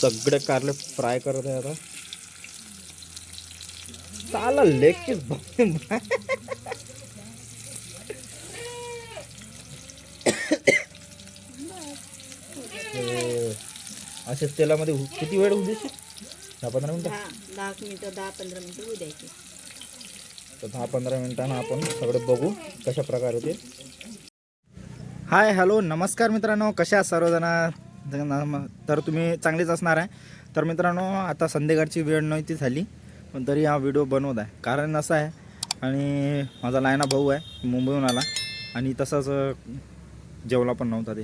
सगळे कारले फ्राय करत आहे आता. चाला लेग पीस असे तेलामध्ये किती वेळ होऊ देशील? दहा पंधरा मिनिटं? दहा दहा मिनिटं दहा पंधरा मिनिटं होऊ द्यायचे. तर दहा पंधरा मिनिटांना आपण सगळे बघू कशा प्रकारे ते हाय हॅलो नमस्कार मित्रांनो कशा सर्वजण? तर तुम्ही चांगलेच असणार आहे. तर मित्रांनो आता संध्याकाळची वेळ नव्हती झाली पण तरी हा व्हिडिओ बनवत आहे. कारण असं आहे आणि माझा लायना भाऊ आहे मुंबईहून आला आणि तसंच जेवला पण नव्हता ते.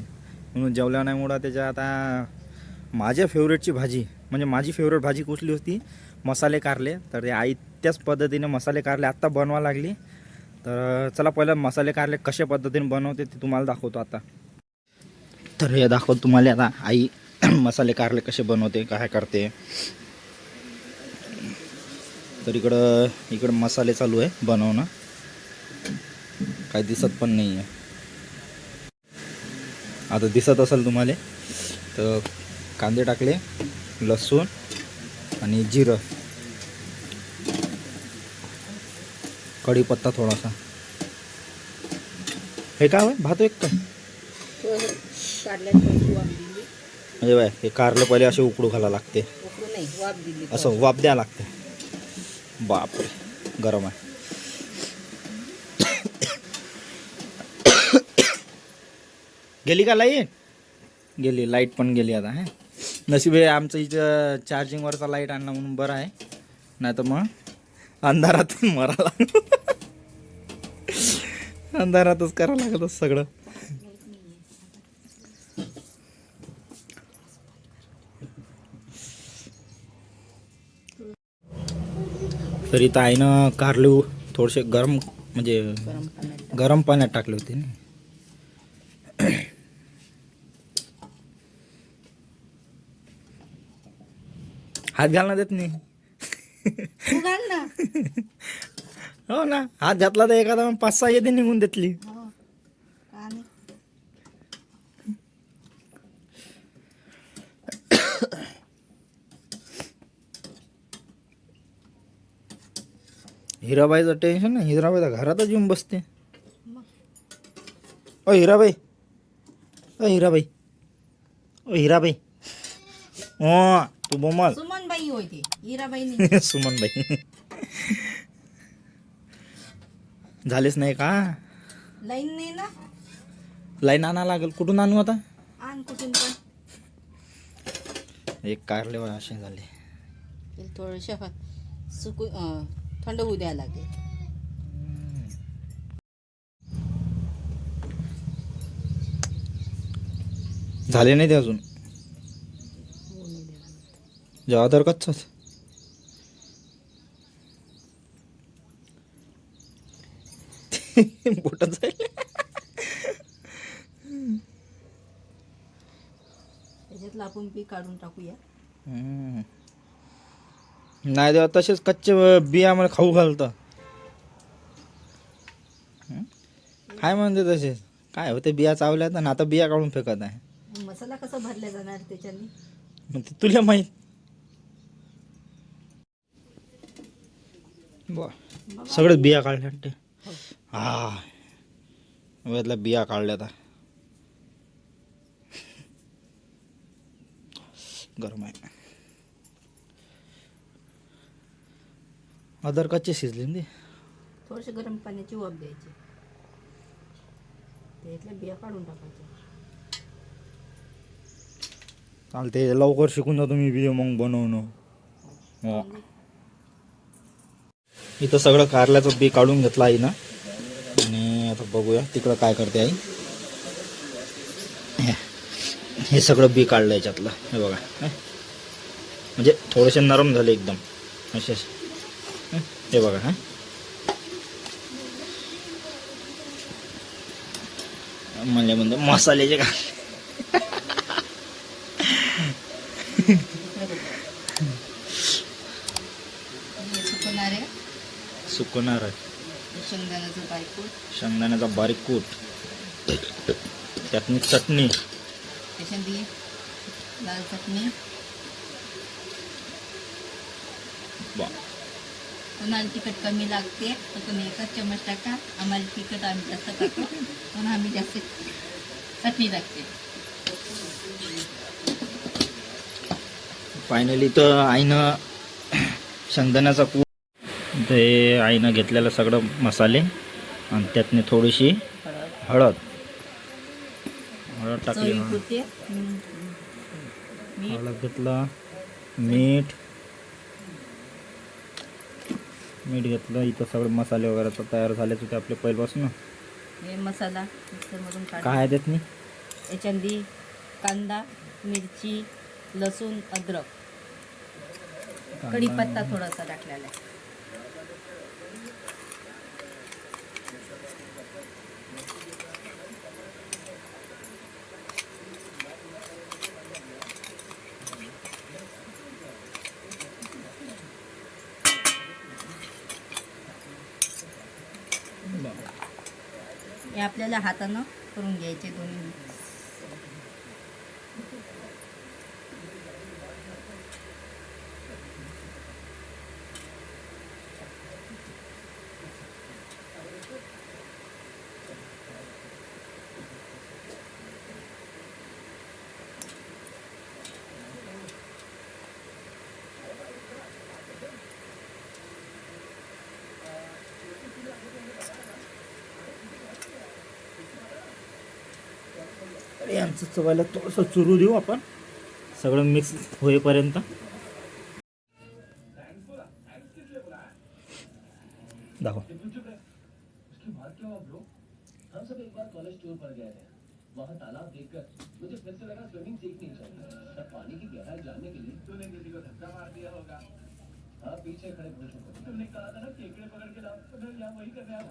म्हणून जेवल्या नाहीमुळं त्याच्या आता माझ्या फेवरेटची भाजी म्हणजे माझी फेवरेट भाजी कुठली होती? मसाले कारले. तर ते आई त्याच पद्धतीने मसाले कारले आत्ता बनवा लागली. तर चला पहिलं मसाले कारले कशा पद्धतीने बनवते ते तुम्हाला दाखवतो आता. तर हे दाखवतो तुम्हाला आता. आई मसाले कारले कसे बनवते काय करते. तर इकडं इकडं मसाले चालू आहे बनवणं. काही दिसत पण नाही आहे आता दिसत असेल तुम्हाला तर कांदे टाकले लसूण आणि जिरं. कढीपत्ता थोडासा. हे काय भात एक काय वाफ दिली. म्हणजे बाय हे कारले पहिले असे उकडू घाला लागते. उकडून नाही वाफ दिली असं वाफ द्या लागते. बापरे गरम आहे. गेली का लाइट? गेली लाइट पण गेली आता हे. नशीब हे आमचं इथं चार्जिंगवरचा लाइट आणला म्हणून बरं आहे. नाही तर मग अंधारात मराला अंधारातच करावं लागत सगळं. तरी ताईनं कारले थोडेसे गरम म्हणजे गरम पाण्यात. टाकले होते ना. हात घालणार देत नाही हो ना हात घातला तर एखादा पाच सहा येते निघून देतली हिराबाईचं टेन्शन नाही. हिराबाई तर घरातच येऊन बसते. ओ हिराबाई. ओ हिराबाई. ओ हिराबाई. ओ तू बोमल सुमन बाई होय ती. हिराबाई नाही सुमनबाई. झालेच नाही का? लाईन नाही ना? लाईन आणा लागेल. कुठून आणू आता? आण कुठून पण. एक कारले असे झाले. ते थोडंसं फ- सुकू अं, थंड होऊ द्यायला लागेल. झाले नाही ते अजून. जेव्हा तर कच्चाच बोटात जाईल. त्याच्यातलं आपण पीक काढून टाकूया. हम्म. नाही तेव्हा तसेच कच्चे बिया मला खाऊ घालतं? काय म्हणते तसेच? काय होते बिया चावल्यात आणि आता बिया काढून फेकत आहे. मसाला कसा भरला जाणार त्याच्यानी? मग ते तुला माहीत. बर सगळेच बिया काढल्या वाटते हो. हा. वेळेतल्या बिया काढल्या आता गरम आहे. अदर कच्चे शिजले ना ते. थोडंसं गरम पाण्याची वाफ द्यायची. त्यातल्या बिया काढून टाकायच्या चालते लवकर शिकून जातो मी व्हिडिओ मग बनवणं. हो. इथं सगळं कारल्याचं बी काढून घेतलं आई ना आणि आता बघूया तिकडं काय करते आई. हे- हे सगळं बी काढलं याच्यातलं. हे बघा हे. म्हणजे थोडेसे नरम झाले एकदम. असे असे. हे, बघा हा. म्हणजे म्हणजे मसाल्याचे का? आहे. आहे. शेंगदाण्याचं बारीक कूट. त्यातनी चटणी. लाल चटणी. कोणाला तिखट कमी लागते तर तुम्ही एकच चमच टाका. आम्हाला तिखट आम्ही जास्त टाकतो म्हणून आम्ही जास्त चटणी टाकते. फायनली तर आईनं शेंगदाण्याचा कूट ते आईनं घेतलेलं सगळं मसाले आणि त्यातनी थोडीशी हळद. हळद टाकली. हळद घेतलं मीठ मीठ घेतलं इथं सगळे मसाले वगैरे तर तयार झालेच होते आपले पहिल्यापासून. हे मसाला मिक्सरमधून काय आहे त्यातनी याच्यामध्ये कांदा मिरची लसूण अद्रक. कढीपत्ता थोडासा टाकलेला आहे. हे आपल्याला हातानं करून घ्यायचे दोन्ही यांचं चवायला थोडंसं चुरू देऊ आपण. सगळं मिक्स होईपर्यंत. दाखव. हम सब एक बार कॉलेज पर गए थे वहाँ तालाब देखकर मुझे फिर से लगा स्विमिंग सीखनी चाहिए तब पानी की गहराई जानने के लिए तूने किसी को धक्का मार दिया होगा हाँ पीछे खड़े पुरुषों को तुमने कहा था ना केकड़े पकड़ के लाओ तो मैं यहाँ वही करने आया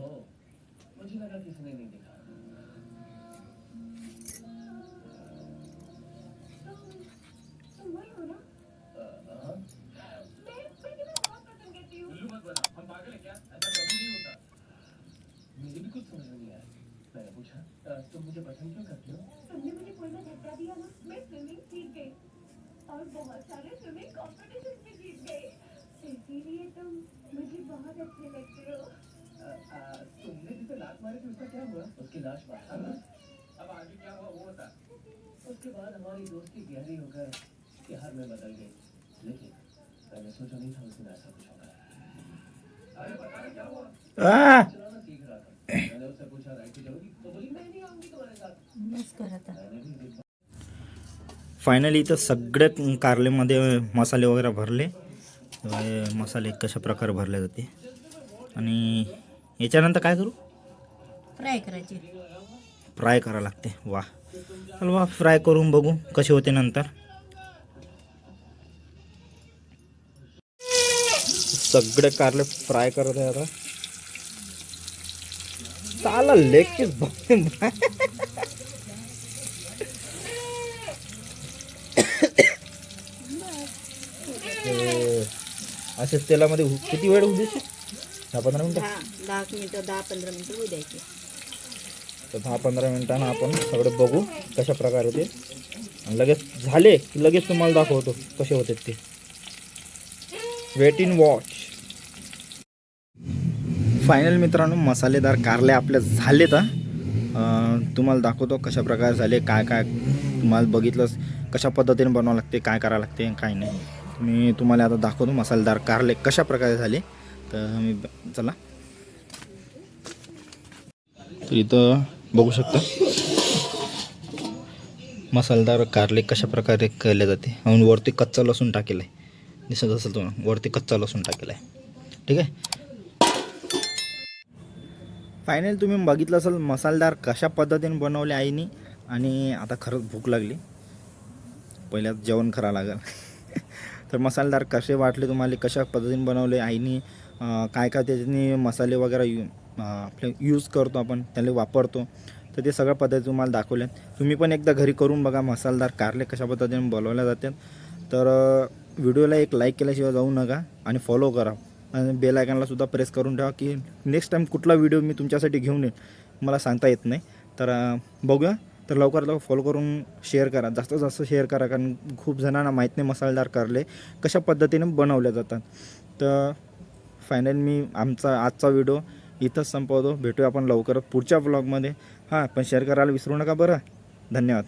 हो. मुझे लगा किसी ने नहीं देखा मुझे भी कुछ समझ नहीं आया. मैंने पूछा तुम मुझे पसंद क्यों करती हो? तुमने मुझे कोई में धक्का दिया ना मैं स्विमिंग सीख गई. और बहुत सारे स्विमिंग कॉम्पिटिशन भी जीत गई. इसीलिए तुम मुझे बहुत अच्छे लगते लात मारी थी उसका क्या हुआ उसकी लाश बाहर अब आगे क्या हुआ वो बता। उसके बाद हमारी दोस्ती गहरी होकर प्यार में बदल गई। लेकिन मैंने सोचा नहीं था उस दिन ऐसा कुछ होगा। अरे बता क्या हुआ? आ! चलाना सीख रहा था। मैंने उससे पूछा राइट चलोगी तो बोली मैं नहीं आऊंगी तुम्हारे साथ। बस कर आता मैंने भी जिद फायनली इथं सगळे कारलेमध्ये मसाले वगैरे भरले. हे मसाले कशा प्रकारे भरले जाते? आणि याच्यानंतर काय करू? फ्राय करायचे. फ्राय करावं लागते. वा. चल वा फ्राय करून बघू कसे होते नंतर. सगळे कारले फ्राय करत आहे आता. चाला लेग पीस बघते असेच तेलामध्ये हु- किती वेळ होऊ देशील? दहा पंधरा मिनटं? दहा दहा मिनटं दहा पंधरा मिनटं होऊ द्यायचे. तर दहा पंधरा मिनिटांना आपण सगळं बघू कशा प्रकारे ते. आणि लगेच झाले की लगेच तुम्हाला दाखवतो कसे होते ते. वेट इन वॉच फायनल मित्रांनो मसालेदार कारले आपले झाले तर तुम्हाला दाखवतो कशा प्रकारे झाले काय काय तुम्हाला बघितलंच कशा पद्धतीने बनवावं लागते काय करावं लागते काय नाही. मी तुम्हाला आता दाखवतो मसालेदार कारले कशा प्रकारे झाले. तर मी चला. तर इथं बघू शकता. मसालेदार कारले कशा प्रकारे केले जाते? आणि वरती कच्चा लसूण टाकेला आहे. दिसत असेल तुम्हाला वरती कच्चा लसूण टाकेला आहे. ठीक आहे? फायनल तुम्ही बघितलं असेल मसालेदार कशा पद्धतीने बनवले आईने आणि आता खरंच भूक लागली. पहिल्यात जेवण करावं लागेल. तर मसालेदार कसे वाटले तुम्हाला कशा पद्धतीने बनवले आईने काय काय त्याच्यानी मसाले वगैरे यू आपले यूज करतो आपण त्याला वापरतो. तर ते सगळ्या पद्धती तुम्हाला दाखवल्या तुम्ही पण एकदा घरी करून बघा मसालेदार कारले कशा पद्धतीने बनवल्या जातात. तर व्हिडिओला एक लाईक केल्याशिवाय जाऊ नका आणि फॉलो करा. आणि बेल सुद्धा प्रेस करून ठेवा की नेक्स्ट टाईम कुठला व्हिडिओ मी तुमच्यासाठी घेऊन येईल मला सांगता येत नाही. तर बघूया. तर लवकरात लवकर फॉलो करून शेअर करा. जास्तीत जास्त शेअर करा. कारण खूप जणांना माहीत नाही मसालेदार कारले कशा पद्धतीने बनवले जातात. तर फायनल मी आमचा आजचा व्हिडिओ इथंच संपवतो. भेटूया आपण लवकरच पुढच्या ब्लॉगमध्ये हां पण शेअर करायला विसरू नका बरं. धन्यवाद.